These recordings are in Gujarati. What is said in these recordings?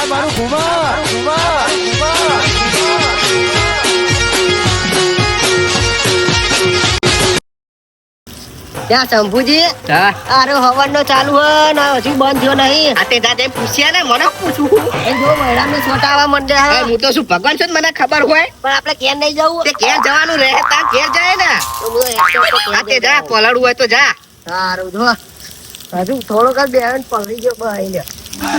આ મારું ઘુમા ઘુમા ઘુમા ત્યાં શંભુજી. અરે હવન નો ચાલુ ને હજુ બંધ થયો નહીં. આતે જાતે પૂછ્યા ને મને પૂછું એ જો મહિલાને છોટા આવવા માંડ્યા હા, હું તો શું ભગવાન છું મને ખબર હોય? પણ આપણે ક્યાં નહીં જવું. તે ક્યાં જવાનું રહે તા ઘેર જાય ને. તો બધો એકસો એક આ તે જા પલળવું હોય તો જા. સારું જો. હજુ થોડોક જ બેન પલળી ગયો ભાઈ લે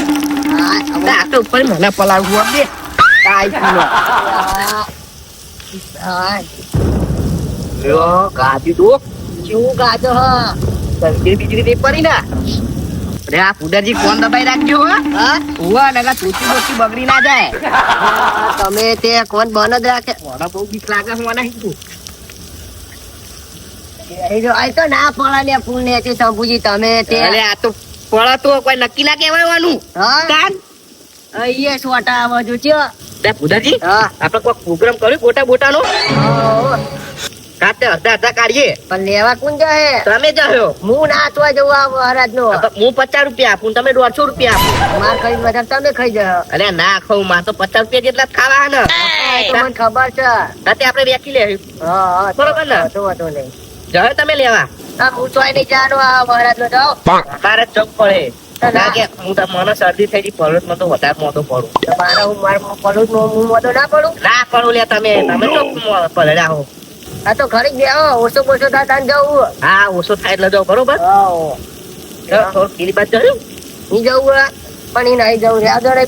હા તા આ તો ઉપર મને પલાળવું આપજે કાંઈ પીલો. હા લ્યો, ગાદી દો કેવું ગાજો હ બીજી બીજી પડી ને અરે આ પુદરજી ફોન દબાઈ રાખજો હો હુવા તૂટી મોટી બગડી ના જાય તમે તે કોણ બન જ રાખે મને બહુ બીક લાગે હું મને એ જો આ તો ના પડા ને ફૂલ ને છે શંભુજી તમે તે અરે આ તો પળા તો કોઈ નક્કી ના કહેવાયવાનું કાન. અહીંયા સોટા આવવા જો છે તે પુદાજી આપણે કોઈ પ્રોગ્રામ કર્યો ગોટા બોટાનો? કાતે અડધા અડધા કાઢીએ. પણ લેવા કોણ જાય તમે જાઓ હું નાચવા જવું આ હરાજ નો હું પચાસ રૂપિયા આપું તમે દોઢસો રૂપિયા આપું. માર ખાઈ વધારે તમે ખાઈ જાઓ અરે ના ખાઉં માં તો પચાસ રૂપિયા જેટલા ખાવા ને તમને ખબર છે. કાતે આપણે વેચી લે હા હા બરોબર ને? તો વાંધો નહીં. જાઓ તમે લેવા. હા પૂછવાય નહીં જાણો આ મહારાજ નો જાઓ તારે ચોક પડે ના કે હું તો મને શરદી થઈ ગઈ પડોશમાં તો વધારે મોટો પડું. મારે હું માર જ હું મોટો ના પડું? ના પડું લે તમે. તમે તો પડે હો. આ તો ખરી ગયા ઓછો ઓછો થાય તાન જવું હા ઓછો થાય એટલે જાઓ બરોબર? થોડું પેલી બાજુ જાઓ. નહીં જવું હે? પણ ઈ નહીં જવું. આગળ આ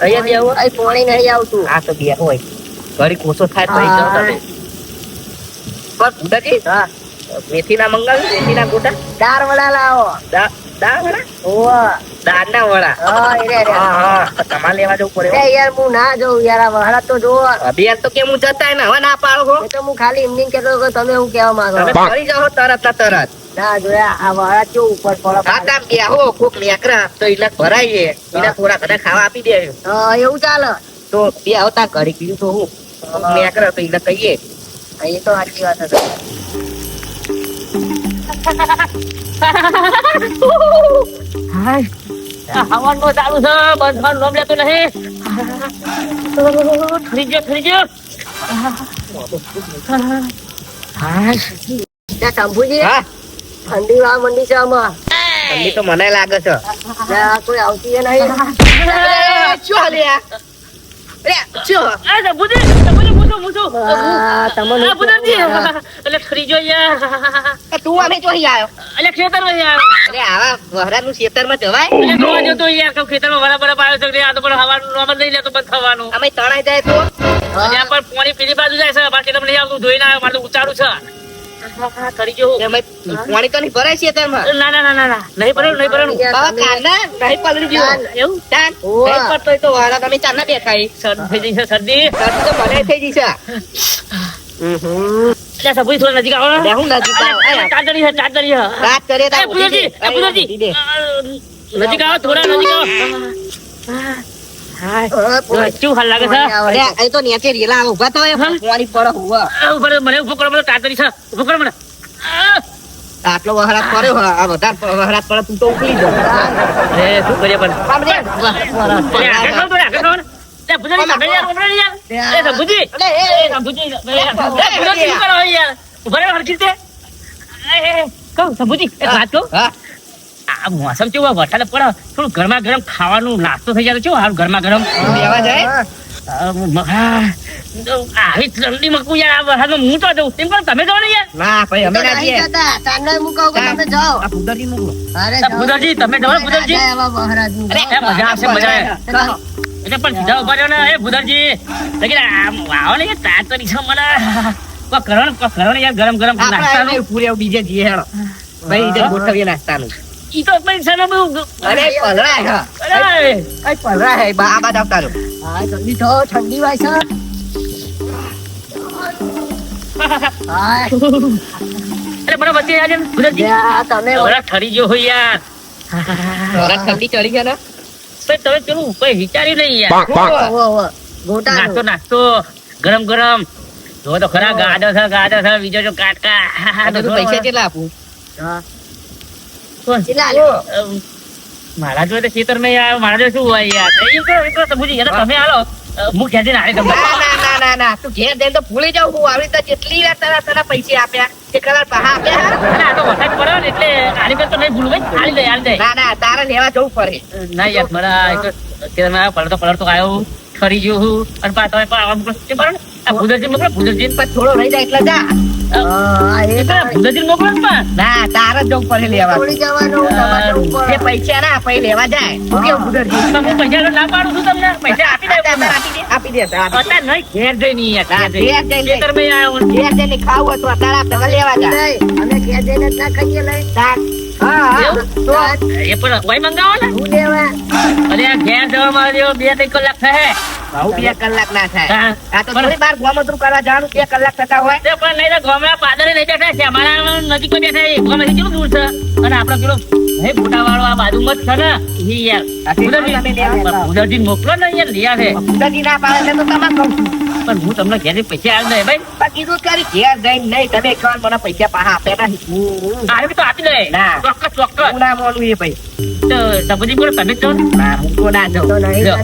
અહીં પોણી નહીં આવતું. હા તો બે હોય ઘડીક ઓછો થાય તો જવું તમે. પણ ભૂટાજી હા. મેથી ના મંગાવ્યું મેથી ના ગોટા? દાર વડા લાવો. દા વડા? ઓવા દાળ ના વડા? હા રે રે. હા હા. તમારે લેવા જવું પડે એ યાર હું ના જઉં યાર આ મહારાજ તો જોવો યાર તો કેમ હું જતા ને હવે ના પાડો તો હું ખાલી એમની કેતો કે તમે હું કેવા માંગો? તમે ફરી જાઓ તરત ના તરત. ના જોયા આ મહારાજ ચો ઉપર હા પડે. તામ ગયા હો કોક મેકરા તો એને ભરાઈએ. એને થોડા ઘણા ખાવા આપી દે. હા એવું ચાલે. તો બે આવતા ઘડી કીધું તો હું. મેકરા તો એને કહીએ. હા, એ તો સાચી વાત હતી હવન નો ચાલુ છે બંધવાનું નામ લેતો નહીં થઈ ગયો થઈ ગયો શંભુજી ઠંડી વા મંડી છે આમાં. ઠંડી તો મને લાગે છે. કોઈ આવતી નહીં. અમે અમે તણાઈ જાય તો? ત્યાં પણ પાણી પેલી બાજુ જાય છે બાકી તમને આવતું આવ્યો મારે તો છે. ગયો અમે પાણી તો નહીં ભરાય ખેતરમાં ના ના ના ના ના. નહીં ભરેલું નહીં ભરેલું. બાબા કાના નહીં પલળી ગયો. એવું? તાન નહીં પડતો તો વાળા તમે ચાના બેઠા હી. શરદી થઈ ગઈ શરદી? શરદી તો મને થઈ. દીદી નજીક આવો. થોડા નજીક આવો. હા, હાલ લાગે છે? અરે અહીં તો નીચે રેલા ઊભા તો હા? પાણી પડે હુવા. આ મને ઊભો કરો મને ચાદરી છે. ઊભો કરો મને. આટલો વહરાત પડ્યો આ વધારે વહરાત પડે તું તો ઉકલી જાવ એ શું કરીએ પણ? અરે, આગળ આગળ ને. યાર, યાર. એ. એ, કરો યાર? હરખી કહું, સંભુજી, એક વાત કહું? હા. આ મોસમ કેવું વરસાદ પડે. થોડું ગરમા ગરમ ખાવાનું નાસ્તો થઈ જાય કેવું? સારું ગરમા ગરમ લેવા જાય મ- આવી ઠંડી મકું યાર. આ વરસાદમાં હું તો જઉં. તેમ પણ તમે જાઓ ને યાર. ના ભાઈ અમે ના જઈએ. જતા. હું કહું કે તમે જાઓ? આ ફુદરજી નું અરે આ તમે જાઓ ને ભુદરજી જાય આવા મહારાજનું. અરે મજા આવશે મજા આવે. એટલે પણ સીધા ઊભા રહ્યો ને એ ભુદરજી આમ આવો ને તાત તો મને કરણ કરો ને કોઈ કરો ને યાર ગરમ ગરમ નાસ્તાનું. પૂરે બીજે જઈએ હેડો. ભાઈ ગોઠવીએ નાસ્તાનું. ઈ તો પૈસા નો બહુ અરે પલરા હે અરે પલરા હે? બા આ બાદ આવતા રહો. હા, જલ્દી થો, ઠંડી વાય છે. અરે મને વચ્ચે આજે ભુદરજી તમે ઓલા ઠરી ગયો હોય યાર. વરસાદ ઠંડી ચડી ગયા ને? તો તમે પેલું ઉપર વિચાર્યું નહીં યાર. ઓવો, નાસ્તો નાસ્તો. ગરમ ગરમ. જો તો ખરા ગાડો છે ગાડો છે બીજો જો કાટકા. તો પૈસા કેટલા આપું? હા. કોણ? કેટલા આલ્યો? અમ, મારા જોડે ખેતર નહીં આવ્યો મારા જોડે શું હોય યાર? એ તો એ તો સમજી ગયા. તમે હાલો. હું ઘેરથી નાળી તમને ના ના ના ના તું ઘેર જઈને તો ભૂલી જાઉં. હું આવી રીતે જેટલી વાર તારા તારા પૈસે આપ્યા એ કલર પાહા આપ્યા? અરે, આ તો વખત પડ્યો ને એટલે આની પર તો નહીં ભૂલું ભાઈ. આલી દે આલી દે ના ના તારે લેવા જવું પડે. ના યાર મારા એક તો અત્યારે મેં પલટો પલટો આવ્યો ખરી ગયો હું. અને પાછો આવા મોકલો. તે બરાબર ભૂદરજી મોકલો ભૂદરજી પણ થોડો રહી જાય એટલે જા હા, એ એટલે ભૂદરજી મોકલો ના તારે જ જવું પડે લેવા થોડી જવાનું તમારે જવું જે પૈસા ના પછી લેવા જાય કેવું ગુદરજી હું પૈસા ના પાડું છું તમને પૈસા આપી દે આપી દે આપી દે તારે. અત્યારે નહીં ઘેર જઈને ઘેર ઘેર જઈને જઈને. ખેતરમાં આવ્યો ને. ઘેર જઈને ખાવું હતું અત્યારે આપણે લેવા જા અમે ઘેર જઈને જ ના ખાઈએ લઈ. તાર. હા હા એવું? તો એ પણ વહી મંગાવો ને શું લેવા? અરે ઘેર જવામાં જો બે ત્રણ કલાક થાય બે કલાક ના થાય. આ તો થોડી બાર ગોમતરું કરવા જવાનું બે કલાક થતા હોય. તે પણ નહીં તો ગામડા પાદરે નહીં બેઠા છે. અમારા નજીક બેઠા છે ગામમાંથી કેટલું દૂર છે? અને આપણે પેલો હે ફોટા વાળો આ બાજુમાં જ છે ને? યાર. ઉદરજી મોકલો ને યાર ના પાડે તો તમારે કહું છું. પણ હું તમને ઘેરથી પૈસા આવી દે ભાઈ. પણ કીધું કરી ઘેર જઈને નહીં તમે કહો ને મને પૈસા પાછા આપ્યા નહીં. આવી તો આપી દે ના. ચોક્કસ ચોક્કસ. હું ના માનું એ ભાઈ. તો સબજી બોલો તમે છો ના હું તો ના જાઉં. તો નહીં લ્યો.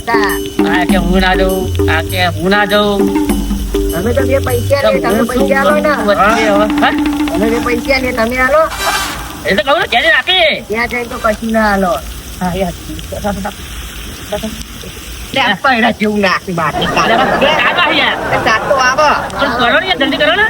આ કે હું ના જઉં. આ કે હું ના જઉં. તમે તો બે પૈસા લે તમે પૈસા આલો ને? અમે બે પૈસા લે તમે આલો. એ તો કહું ને ઘેર જઈને આપી ત્યાં જઈને તો કશું ના આલો. હા યાર પૈડા જેવું નાખી બાકી આવો. કરો ને જલ્દી કરો ને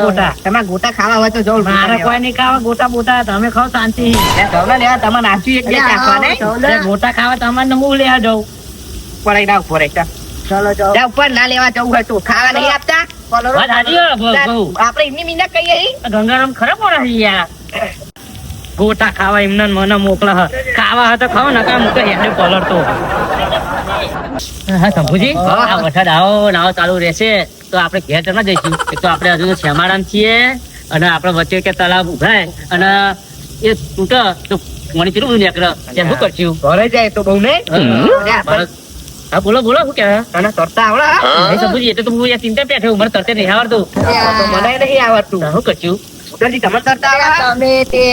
ગોટા ત્યાં ગોટા જવું ખાવા હોય તો જવું મારે કોઈ નહીં ખાવા ગોટા બોટા તમે ખાવ શાંતિ. લેવા. તમારે નાસ્યું એટલે ગોટા ખાવા તમારે હું લેવા જાઉં. ઉપર ના ઉપર. ચાલો જાઓ ઉપર ના લેવા જવું હોય ખાવા નહીં આપતા? બોલો હો, બહુ, બહુ. આપણે એમની મીના કહીએ ગંગારામ ખરાબ માણસ યાર? ગોટા ખાવા એમને મને મોકલા ખાવા હતા ખાવ ને કામ મૂકે હેડે પલળતો. હા શંભુજી આ વરસાદ આવો ને ચાલુ રહેશે. તો આપણે ઘેર તો ના જઈશું. એક તો આપણે હજુ તો શ્યામારામ છીએ. અને આપણે વચ્ચે કે તલાવ ઉભાય અને એ તૂટે તો મને કેટલું બધું નીકળે. ત્યાં શું કરશું? ઘરે જાય તો બહુ નહીં? હા, બોલો બોલો શું કહેવાય તને તરતા આવડા? નહીં શંભુજી એટલે તો હું યાર ચિંતા પેઠે ઉમર તરતે નહીં આવડતું. મને નહીં આવડતું. હું શું કરશું ઉદરજી તરતા આવડા તમે તે?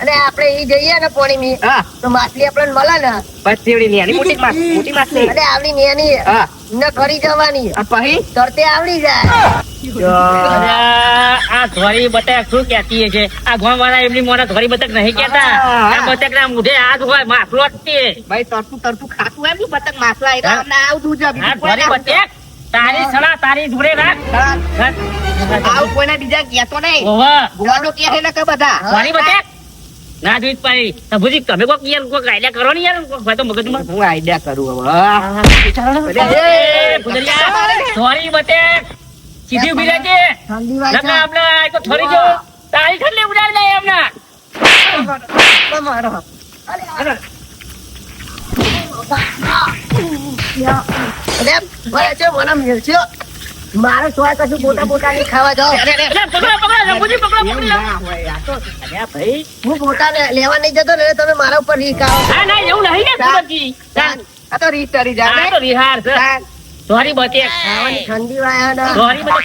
અને આપણે ઈ જઈએ ને પોણીમી તો માછલી આપણને મળે ને. તેવડી ની મોટી માસ મોટી માસ અને આવડી નેની ને કરી જવાની. આ પછી તરતે આવડી જાય. આ ધોરી બતક શું કહેતી છે? આ ગામ વાળા એમની મોઢા ધોરી બતક નહીં કહેતા. આ બતક ના મુઢે હાથ હોય માફલો જ ભાઈ તરતું તરતું ખાતું એમ બતક માફલા એટલે હા. અમને આવતું કોઈ ધોરી બતક? તારી સડા તારી જોડે રાખ. હા. આવું કોઈને બીજા નહીં. છે ને કે બધા. ધોરી બતક? ના જોઈ ભાઈ પાડી તમે કોક યાર કોક આઈડિયા કરો ને યાર કોક હોય તો મગજમાં હું આઈડિયા કરું હવે સોરી બતે સીધી ઊભી રહેજે વાય આપણે આ તો થોડી જો તારી ઠંડી ઉડાડી દે એમને તમારો અરે અરે અરે મને મિલશે મારે સ્વાદ કશું પોતા બોટા નહીં ખાવા અલ્યા ભાઈ હું બોટા લેવા નહીં જતો ને તમે મારા ઉપર રીક આવો ના ના એવું નહીં આ તો રીત તરી જાય તો રિહાર સોરી બતે ખાવાની ઠંડી વાયા સોરી બતે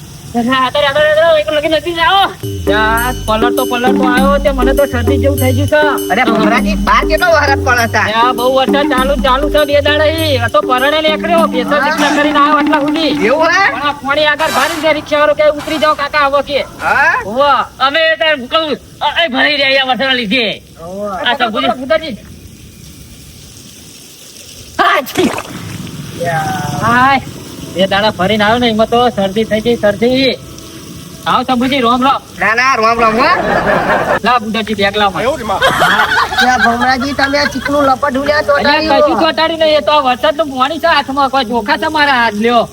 અત્યારે આગળ આગળ એક લગી નથી જાઓ. ત્યાં પલટતો પલટતો આવ્યો તે મને તો શરદી જેવું થઈ ગયું છે. અરે ભમરાજી બાર કેટલો વરસ પડે છે? બહુ વરસાદ ચાલુ ચાલુ છે બે દાડા તો પરણે નીકળ્યો બેસર રિક્ષા કરીને આવ્યો આટલા સુધી. એવું હે? પણ આ આગળ ભારી છે રિક્ષા વાળો કે ઉતરી જાઓ કાકા આવો કે. હા? અમે તાર કહું એ ભરી રહ્યા વર્ષના લીધે. આ હાય. બે દાડા ફરીને આવ્યો ને એમાં તો શરદી થઈ ગઈ શરદી. આવ શંભુજી રોમ રોમ. ના ના રોમ રોમ હો. લા બુધાજી બેગ લાવ ભમરાજી તમે આ ચીકણું લપટ ઉડ્યા તો કશું ચોટાડી નહીં એ તો વરસાદનું પાણી છે હાથમાં. કોઈ ચોખા છે મારા હાથ લ્યો.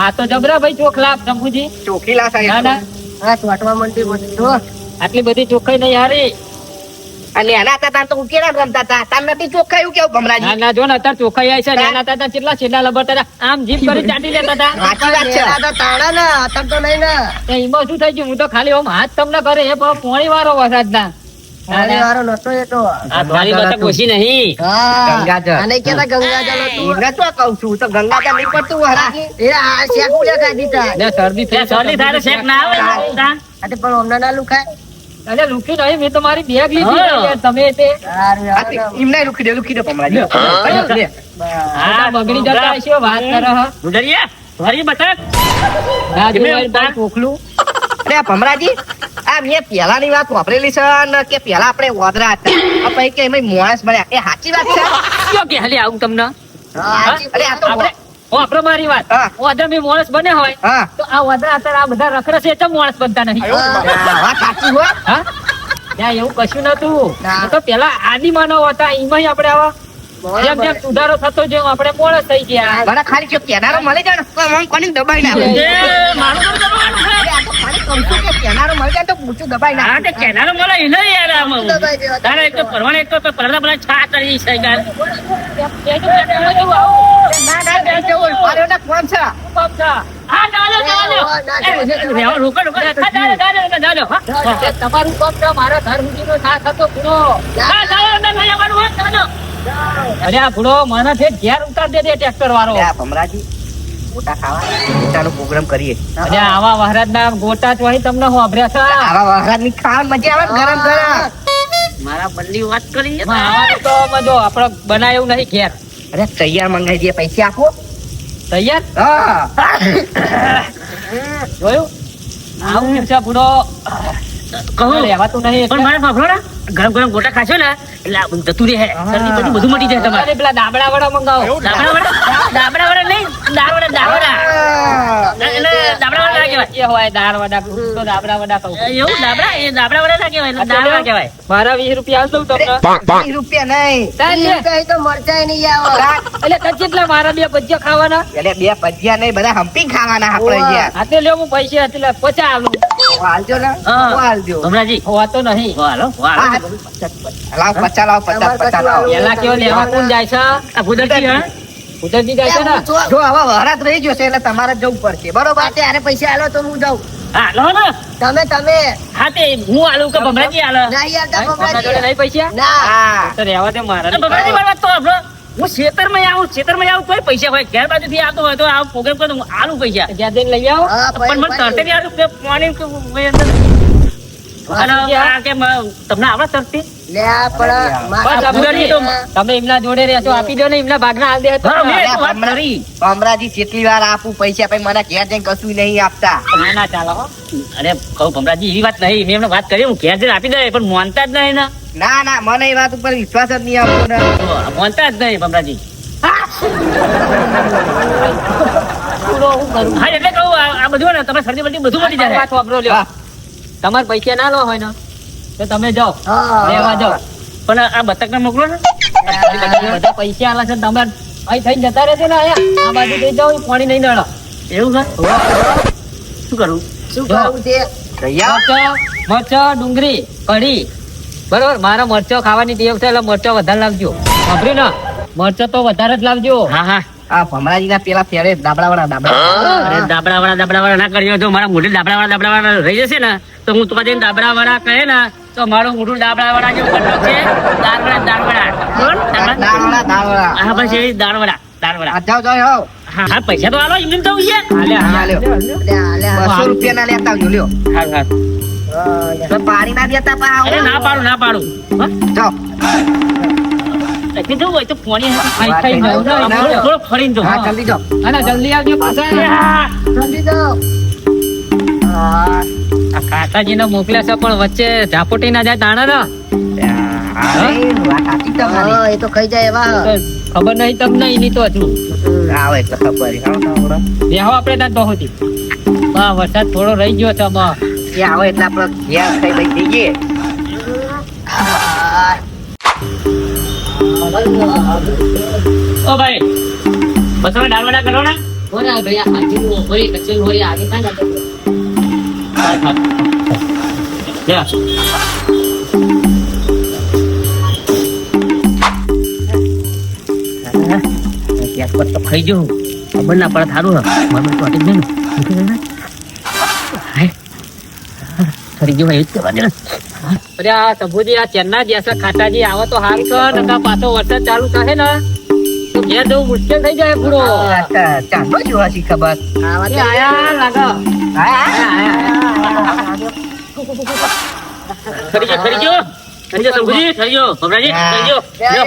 આ તો જબરા ભાઈ ચોખલા શંભુજી. ચોખી સાહેબ ના ના. હા ચોટવા મંડી જો આટલી બધી ચોખ્ખાઈ નહીં હારી. અને એના તાતા તો ઉકેલા રમતા હતા. તાર નથી ચોખ્ખા એવું કેવું? ના ભમરાજી ના જો ને અત્યારે ચોખ્ખાઈ આવી છે નાના તાતા કેટલા છેલ્લા લબડતા હતા આમ જીભ કરી ચાટી લેતા હતા. સાચી વાત છે. આ તો તાણા ને અત્યારે તો નહીં ને. એમાં શું થઈ ગયું? હું તો ખાલી ઓમ હાથ તમને કરે એ પણ પોણી વાળો વરસાદ ના ને શરદી થઈ ત્યાં શરદી થાય શેક ના આવે પણ હમણાં ના લુખાય. અરે લુકી નહીં મેં તો મારી બેગ લીધી તમે તે સારું આ તે એમને લુખી દે લુખી દે ભમરાજી લે. આ બગડી જતા હશે વાત કરે હા. ગુજરીયા, મારી ના. અરે આ મેં પહેલાની વાત વાપરેલી છે ને કે પહેલા આપણે ઓદરા હતા? આ પછી કે એમાં માણસ મળ્યા એ સાચી વાત છે? કયો કે હાલે આવું તમને? અરે આ તો આપણે મારી વાત. હા. મેં માણસ બને હોય તો આ ઓદર અત્યારે આ બધા રખડે છે ચમ માણસ બનતા નહીં સાચી હોય ત્યાં એવું કશું નતું. તો પેલા આદિ માનવ હતા એમાં આપણે આવા જેમ જેમ સુધારો થતો જેમ આપણે માણસ થઈ ગયા. ખાલી કેનારો મળી કોની દબાઈ ના એ, એ, મારું તો કરવાનું છે. આ તો ખાલી કહું છું કે કેનારો મળી જાય તો પૂછું દબાઈ ના હા, તે કેનારો મળે એ યાર આમાં. તારે એક તો પરવાને એક તો પરવાના પેલા છા ચડી છે યાર. ના ના બે જવું મારે ના કોણ છે હા, ચાલો, ચાલો. રોકો, રોકો. ચાલો, ચાલો, ચાલો, હા. તમારું કામ છે મારા ઘર સુધીનો સાથ હતો પૂરો હા, ચાલો, અંદર લઈ ચાલો. અરે આ પૂરો મને છે ઘેર ઉતાર દે ટ્રેક્ટર વાળો આ ભમરાજી મોટા ખાવા મોટાનો પ્રોગ્રામ કરીએ. અરે આવા વહરાજ ગોટા જ વહી તમને હોભર્યા છે આવા વહરાજ ખાવાની મજા આવે ગરમ ગરમ. મારા બદલી વાત કરી એમાં તો મજો આપણે બનાવ્યું નહીં ઘેર. અરે તૈયાર મંગાઈ દઈએ પૈસા આપો. તૈયાર? હા. જોયું? આવું છે પૂરો. કહું. લેવાતું નહીં પણ મારે ફાફડો ને. ગરમ ગરમ ગોટા ખાશો ને એટલે જતું રહે. શરદી બધું બધું મટી જાય તમારે. અરે પેલા દાબડા વડા મંગાવો. દાબડા વડા દાબડા વડા નહીં દાળ વડા દાળ વડા એટલે દાબડા વડા કહેવાય. એ હોય દાળ વડા તો દાબડા વડા કહું એવું? દાબડા? એ દાબડા વડા ના કહેવાય દાળ વડા કહેવાય. મારા 20 રૂપિયા આલ દઉં તમને. 20 રૂપિયા નહીં. તાર. કઈ તો મરચાય નહીં આવે. એટલે તાર કેટલા મારા બે ભજીયા ખાવાના? એટલે બે ભજીયા નહીં બધા હમ્પી ખાવાના આપણે. યાર હાથે લ્યો હું પૈસા એટલે પચા આલું. હાલજો ને. હાલજો. હમણાંજી હોવાતો નહીં. વાલો હા, હા. લાવ પચાસ લાવ પચાસ પચાસ લાવ. એલા કેવો લેવા કોણ જાય છે? આ ભૂદરજી હા? ભૂદરજી જાય છે ને? જો હવે વરાત રહી જશે એટલે તમારે જવું પડશે. બરોબર? ત્યારે પૈસા આલો તો હું જાઉં. હા લો ને. તમે તમે. હા તે હું આલુ કે ભમરાજી આલો? ના યાર તા ભમરાજી. જોડે નહીં પૈસા? ના. તો રહેવા દે મારા ભમરાજી મારા તો સાંભળો. હું ખેતરમાં આવું ખેતરમાં આવું કોઈ પૈસા હોય ઘેર બાજુથી આવતો હોય તો આ પ્રોગ્રામ કરું આલુ પૈસા. જ્યાં જઈને લઈ આવો પણ મને તરતે આલુ કે પાણી અંદર મ- તમને આવડે તરતી લે આ પણ બસ મારા આ ભૂલજી તો તમે એમના જોડે રહેશો આપી દો ને એમના ભાગના હાલ દે તો. હા, મેં અરે તો વાત ભમરા- કરી. ભમરાજી જેટલી વાર આપું પૈસા પછી મને ઘેર જઈને કશું નહીં આપતા. ના ના ચાલો અરે કહું ભમરાજી એવી વાત નહીં. મેં એમને વાત કરી હું ઘેર જઈને આપી દે પણ માનતા જ નહીં ને. ના ના મને એ વાત ઉપર વિશ્વાસ જ નહીં આવતો માનતા જ નહીં ભમરાજી. હા. એટલે કહું આ આ બધું ને તમે શરદી બધું મળી જાય. વાત વાપરો લ્યો. તમારે પૈસા ના લો હોય ને તો તમે જાઓ. લેવા જાઓ. પણ આ બતક ને મોકલો ને. બધા પૈસા આલા છે ને તમારે અહીં થઈને જતા રહેશે ને અહીંયા. આ બાજુ થઈ જાઓ પાણી નહીં નડો. એવું છે? શું કરું? શું કરવું છે? મરચો ડુંગળી કઢી. બરોબર? મારા મરચો ખાવાની ટેવ છે એટલે મરચો વધારે લાવજો વાપર્યું ને? મરચો તો વધારે જ લાવજો હા હા. આ ભમરાજી ના પેલા ફેરે દાબડા વાળા દાબડા અરે દાબડા વાળા દાબડા વાળા ના કર્યો. તો મારા મોઢે દાબડા વાળા દાબડા વાળા રહી જશે ને તો હું તો જઈને દાબડા વાળા કહે ને તો મારું મોઢું દાબડા વાળા છે. હા બસ એ દાળ વડા દાળ વડા આ હા પૈસા તો આલો એમને થવું છે. હાલે હાલે લ્યો. લે આ, લે આ. બસો રૂપિયા ના લેતા આવજો લ્યો. હા હા. હા, લે. તો પાણી ના દેતા પા ના પાડું ના પાડું. જાઓ. હોય તો ફોની જાઉં ને, અહીં થોડો થોડો ફરીને જવું. હા જલ્દી જાઓ અને જલ્દી આવજો પાછા. જલ્દી જાઓ. હા આ મોકલ્યા છે પણ વચ્ચે ઝાપોટી ના જાય ના એ તો ખાઈ એવા. ખબર નહીં તમને એની તો હજુ. આવે તો ખબર. બેહો આપણે ત્યાં તો હોતી હા વરસાદ થોડો રહી ગયો છે આમાં. આવે એટલે આપણે થઈ લઈ ઓ ભાઈ બસ તમે દાળ વડા કરો ને હો ને ભાઈ હાજી નું હોય કચેલ હોય આગે કાં જાતો તો ખાઈ જવું ખબર ના પડે સારું મને તો અટી એવું જ કહેવા અરે આ સભુજી આ ચેન્ના જેસા ખાટાજી આવે તો હારું છે નકા પાછો વરસાદ ચાલુ થાય ને. તો ઘેર જવું મુશ્કેલ થઈ જાય પૂરો. ચાંદો જોવા શી ખબર. આવા એ તો આયા લાગે. ફરી ગયો ફરી ગયો. ફરી ગયો શંભુજી ફરી ગયો. ભમરાજી ફરી ગયો. લ્યો.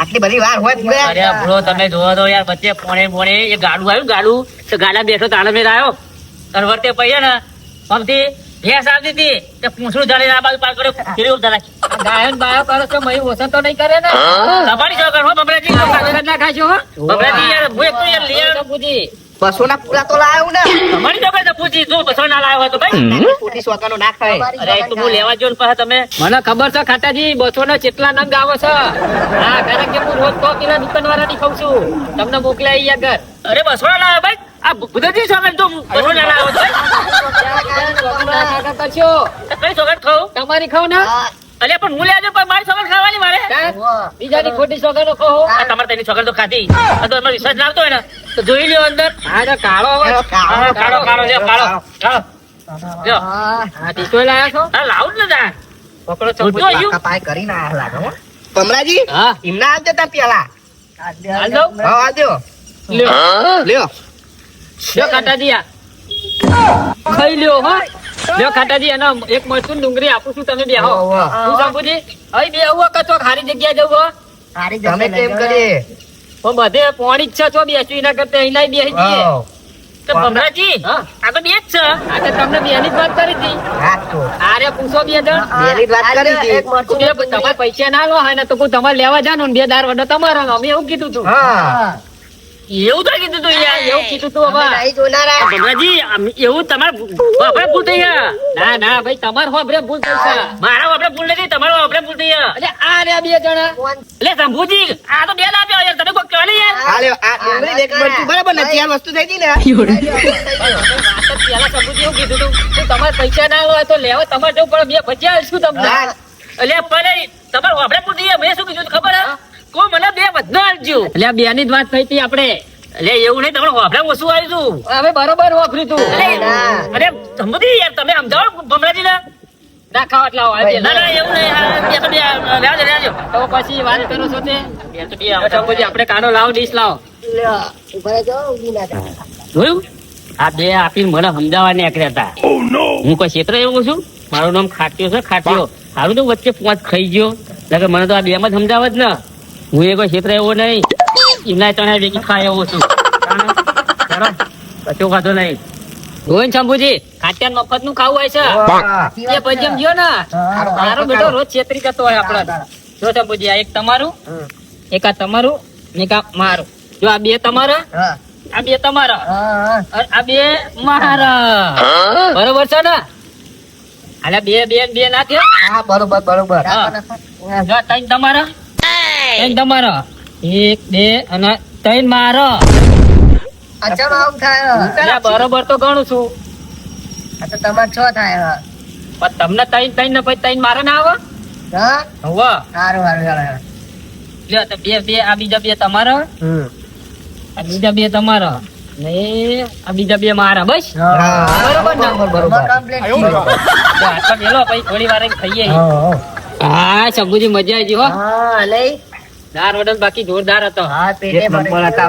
આટલી બધી વાર હોય અરે બ્રો તમે જોવો તો યાર વચ્ચે પોણે પોણે એ ગાડું આવ્યું ગાડું. તો ગાડા બેઠો તાળમેર આવ્યો અને વર્તે પૈયા ને પગથી ભેંસ આવતી હતી તે પૂંછડું જાણે આ બાજુ પાર કર્યો ફેરી ઉલટા રાખી. ગાયન બાયો કરો છો મય વસન તો નહીં કરે ને. તમારી છોકર હો બબરાજી ના ખાશો હો. બબરાજી યાર હું એક તો યાર લઈ પૂજી બસો ના પૂરા તો લાવ્યો ને. તમારી છોકર તો પૂછી જો બસો ના લાવ્યો હોય તો ભાઈ. ખોટી સોકાનો ના ખાય. અરે એક તો હું લેવા જો ને પાછા તમે. મને ખબર છે ખાતાજી બસો ના કેટલા નંગ આવે છે. હા કારણ કે હું રોજ તો કિલો દુકાન વાળા ખાઉં છું. તમને મોકલ્યા ઈ ઘર અરે બસો ના લાવ્યો ભાઈ. આ બુધજી છોકર તો બસો ના. કરશો. તો કઈ છોકર ખાઉં તમારી ખાવ ને? અરે પણ હું લેજો પણ મારી છોકર ખાવાની મારે. બીજાની ખોટી સોગંદો કહો આ તમારે તેની છોકર તો ખાધી. આ તો એમાં વિશ્વાસ ના આવતો હોય ને. તો જોઈ લ્યો અંદર. હા તો કાળો. કાળો. કાળો કાળો લ્યો કાળો. કાળો લ્યો. હા. ટીકો લાયા છો? હા લાવું ને તાર. પકડો જો, ચંપુ. જો. કપાય કરીને આયા લાગો હો. હા. ઇમના આવજો તા પેલા. હા આવજો લ્યો. લ્યો. લ્યો ખાટાજી આ. ખાઈ લ્યો હો. લ્યો ખાટાજી એનો એક મરચું ડુંગળી આપું છું તમે બેહો હોવ. શું સાંભળુજી બે આવો કચો ખારી જગ્યાએ જવું હો. તમે કેમ કરીએ? પણ બધે પોણી જ છે છો બેસી એના કરતા અહીંયા બેસી જઈએ. તો ભમરાજી આ તો બે જ છે. આ તો તમને બેની જ વાત કરી હતી. હા તો. આરે પૂછો બે જણ. બેની જ વાત કરી હતી. તમારે પૈસા ના લો હોય ને તો હું તમારે લેવા જાનો ને બે દાર વડો તમારો અમે એવું કીધું તું. હા. એવું તો કીધું તું યાર એવું કીધું તું હવે જોનારા. ભગવાનજી એવું તમારે આપણે ભૂલ થઈ ગયા ના ના ભાઈ તમારો આપણે ભૂલ થઈ છે? મારા આપણે ભૂલ નથી તમારો આપણે ભૂલ થઈ ગયા એટલે આ રે બે જણા. એટલે શંભુજી આ તો બે ના આપ્યો યાર તમે કોઈ કહેવાની યાર. આ લ્યો આ ડુંગળી દેખ બનતું બરાબર નથી ચાર વસ્તુ થઈ ગઈ ને? પેલા સંભુજી એવું કીધું તું કે તમારે પૈસા ના હોય તો લેવો તમારે જવું પડે બે ભજીયા શું તમને. એટલે પણ તમારે આપણે ભૂલ થઈ ગયા મેં શું કીધું તું ખબર હે? કોઈ મને બે બધા આલજો એટલે આ બેની જ વાત થઈ હતી આપણે. એટલે એવું નહીં તમારે આપણે ઓછું આવ્યું હવે બરોબર વાપર્યું તું. અરે સમજી યાર તમે સમજાવો ભમરાજી ના ના ખાવ એટલે આવો, ના ના એવું નહીં આ બે લેજો બે લેવા દે લેવા દે. તો પછી વાત કરો છો તે બે તો બે. આપણે કાનો લાવો ડીશ લાવો. લ્યો, ઊભા રહેજો, ઊભી ના થાય. જોયું? આ બે આપીને મને સમજાવવા નીકળ્યા હતા. હું કોઈ ક્ષેત્ર એવું છું? મારું નામ ખાટ્યો છે ખાટ્યો. સારું તો વચ્ચે પાંચ ખાઈ ગયો. નકર મને તો આ બે માં સમજાવે જ ને હું એ કોઈ ક્ષેત્ર એવો નહીં એમના ચણા ભેગી ખાય એવો છું. ચાલો કશો ખાતો નહીં. ગોવિંદ શંભુજી ખાટ્યા મફતનું ખાવું હોય છે. એ એમ ગયો ને. મારો બેટો રોજ છેતરી જતો હોય આપણા. જો શંભુજી આ એક તમારું એક આ તમારું ને એક આ મારું. જો આ બે તમારા આ બે તમારા. હા, હા. અને આ બે મારા. બરોબર છે ને? અલ્યા બે બે બે ના થયો હા બરોબર બરોબર. જો ત્રણ તમારા. ત્રણ તમારા. એક બે અને ત્રણ મારો. આ આવું થાય બરોબર તો ગણું છું. તમારે છ થાય પણ તમને ત્રણ ત્રણ ને પછી ત્રણ મારે ના આવે? હવે. સારું, સારું, સારું. બે બે આ બીજા બે તમારો. આ બીજા બે તમારો. ને આ બીજા બે મારા બસ? હા, બરોબર? બરોબર થોડી વાર ખાઈએ હા, હા શંભુજી મજા આવી ગઈ હો. હા, લઈ. દાર વડલ બાકી જોરદાર હતો. હા, પેટે નંબર હતા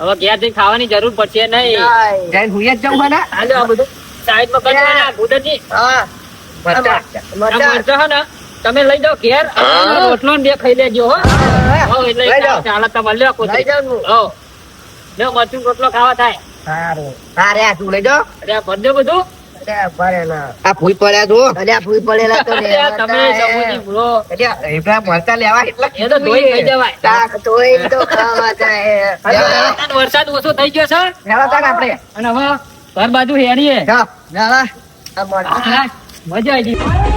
હવે ઘેર જઈને ખાવાની જરૂર પડશે નહીં. જઈને હુંય જ જવું હે હાલો આ બધું સાઈડમાં કરી આ ભૂદેજી હા. મરચા. મરચાં. હે ને તમે લઈ જાઓ ઘેર રોટલો ને બે ખાઈ લેજો હો. હો, એટલે લઈ જાઓ. ચાલો તમે લ્યો કોઈ લઈ જાઉં હો. લ્યો મરચું રોટલો ખાવા થાય. સારું. હા રે, આ તું લઈ જાઓ. ભરજો બધું. ના. આ ભૂઈ પડ્યા જો અરે, આ ભૂઈ પડેલા તો તમે એટલે એટલા મરચાં લેવા એટલા એ તો ધોઈ થઈ જવાય. તાક. ધોઈ તો ખાવા જાય. વરસાદ ઓછો થઈ ગયો છે. નાળા તાક આપણે? અને હવે ઘર બાજુ હેરીએ. જાઓ. ના, આ મજા આવી ગઈ.